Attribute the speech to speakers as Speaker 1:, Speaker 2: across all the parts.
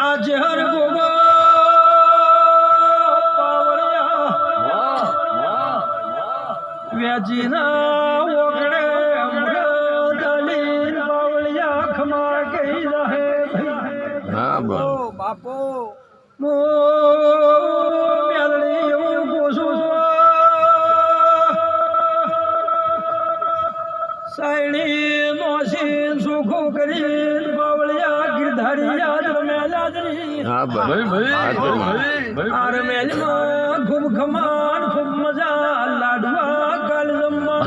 Speaker 1: આજે હર ગો વ્યાજીના ઓગણે અમૃતલીન પાવળિયા ખમા ગઈ રહે
Speaker 2: હા
Speaker 3: બાપો
Speaker 1: મો મેલડી એવું કોશું સાયણી નોશી સુખો કરી બાવળિયા ગીરધારિયા રમેલાદરી
Speaker 2: હા ભાઈ
Speaker 1: આ રમેલમાં ખૂબ ખમાન ખૂબ મજા.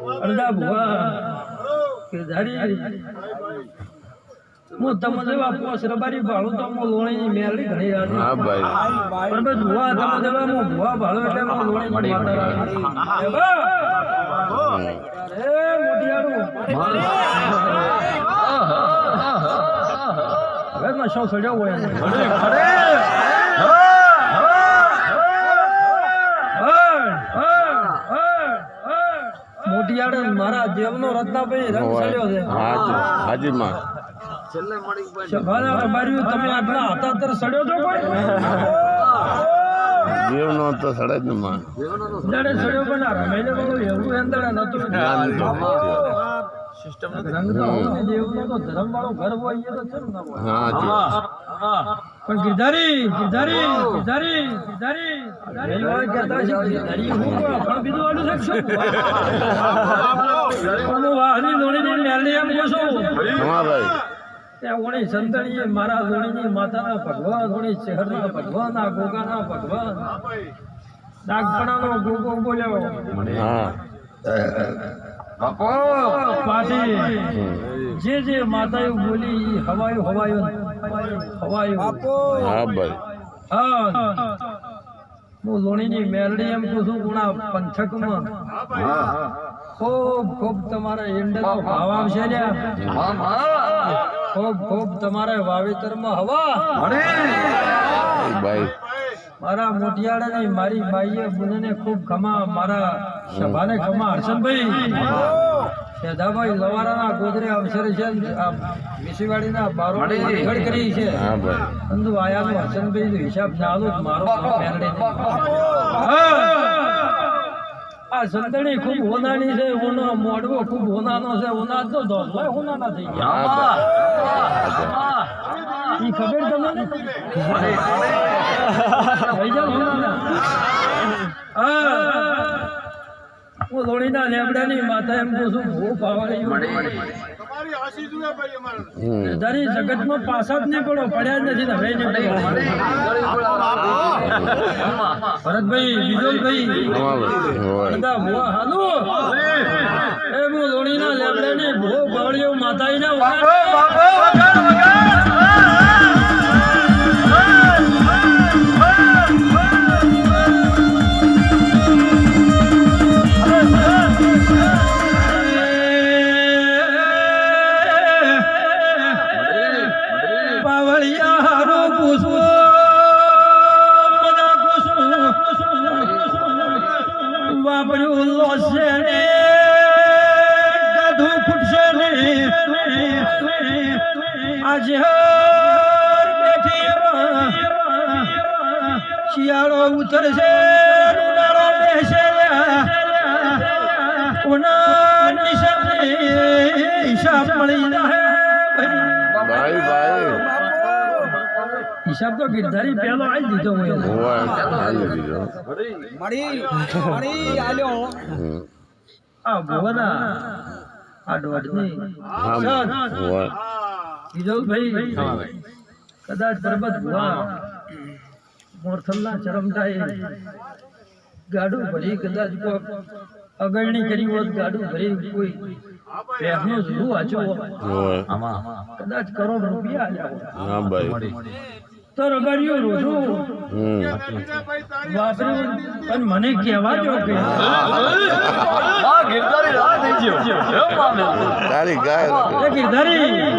Speaker 1: અડધા ભુવા કે ધારી. હું તમે જેવા પોસ રબારી ભાળું તો હું લોણી મેલડી ઘણી રાજી
Speaker 2: હા ભાઈ.
Speaker 1: પણ બસ ભુવા તમે જેવા હું ભુવા ભાળું એટલે હું લોણી! એ મોટિયારું હવે માં શું સડ્યો હોય એને? મોટિયાળે મારા દેવનો રત્નાભાઈ રંગ સડ્યો છે.
Speaker 2: હાજી હાજી માં
Speaker 1: તમે આટલા હતા તર સડ્યો તો કોઈ?
Speaker 2: દેવ તો સડે જ ને માં
Speaker 1: દાડે સડ્યો પણ આ એવું અંદર નતું
Speaker 2: જ્ઞાન તો
Speaker 1: રંગ તો હોને દેવનો તો ધર્મ વાળો ઘર હોય એ તો છે ને ના હોય.
Speaker 2: હા જી
Speaker 1: પણ ગિરધારી ગિરધારી ગિરધારી ગિરધારી ગિરધારી. વાળા કહેતા છે ગિરધારી હું કોઈ બીજું વાળું છે કે શું? પણ હું. વાહની લોણીની મેલડી એમ કહું છું. ત્યાં ઓણી સંતણીએ મારા ધોણીની માતાના ભગવાન ધોણી શહેરના ભગવાન આ ગોગાના ભગવાન. નાગપણાનો ગોગો બોલ્યો
Speaker 2: હા.
Speaker 1: પાટી. જે જે માતાએ બોલી ઈ હવાયું હવાયું હવાયું.
Speaker 2: હા ભાઈ.
Speaker 1: હા. હું લોણીની મેલડી એમ કહું છું ગુણા પંથકમાં ખૂબ ખૂબ તમારા ઈંડનો ભાવ આવશે ને ખૂબ ખૂબ તમારે વાવેતરમાં હવા.
Speaker 2: ભાઈ.
Speaker 1: મારા મોટિયાળાની મારી બાઈએ મને ખૂબ ખમા મારા સભાને ખમા હર્ષનભાઈ શેધાભાઈ લવારાના ગોદરે અવસરે છે આ મિસીવાડીના બારો ઘડ કરી છે.
Speaker 2: હા ભાઈ.
Speaker 1: અંદુ આયાનો હર્ષનભાઈ હિસાબ તો મારો આ સંતણી ખૂબ હોનાની છે ઓનો મોડવો ખૂબ હોનાનો છે ઓના તો દોડવા હોનાના થઈ ગયા. ઈ ખબર તમને? થઈ જાવ હોનાના હા ધોળીના લેબડાની માતા એમ કહું છું ભૂ પાવાની તારી જગતમાં પાછા જ નહીં પડો પડ્યા જ નથી ને હવે નહીં ભરતભાઈ
Speaker 2: બીજો ભાઈ
Speaker 1: બધા ભુવા હાલો. એ હું ધોળીના લેબડાની ભૂ પાવળીઓ માતાજીના લોસે ને ગાધું ફૂટશે ને આજે બેઠી શિયાળો ઉતરશે, ઉનાળો બેસે નિશાબ હિસાબ મળી જાય હિસાબ તો ગિરધારી પેલો આવી દીધો
Speaker 2: દીધો
Speaker 3: મળી મળી આલ્યો.
Speaker 1: આ ભવના આ દોઢની.
Speaker 2: હા
Speaker 1: વિજયભાઈ કદાચ પરબત ભુવા. મોરથલના ચરમટાએ ગાડું ભરી કદાચ કોક અગળણી કરી હોત ગાડું ભરી કોઈ ભેંસનો ઝૂ વાંચ્યો કદાચ કરોડ રૂપિયા આવ્યા
Speaker 2: હા ભાઈ.
Speaker 1: તો રગાડ્યું રોજું.
Speaker 2: હમ.
Speaker 1: વાપર્યું પણ મને કહેવા જો કે
Speaker 2: તારી ગાય
Speaker 1: એ ગિરધારી.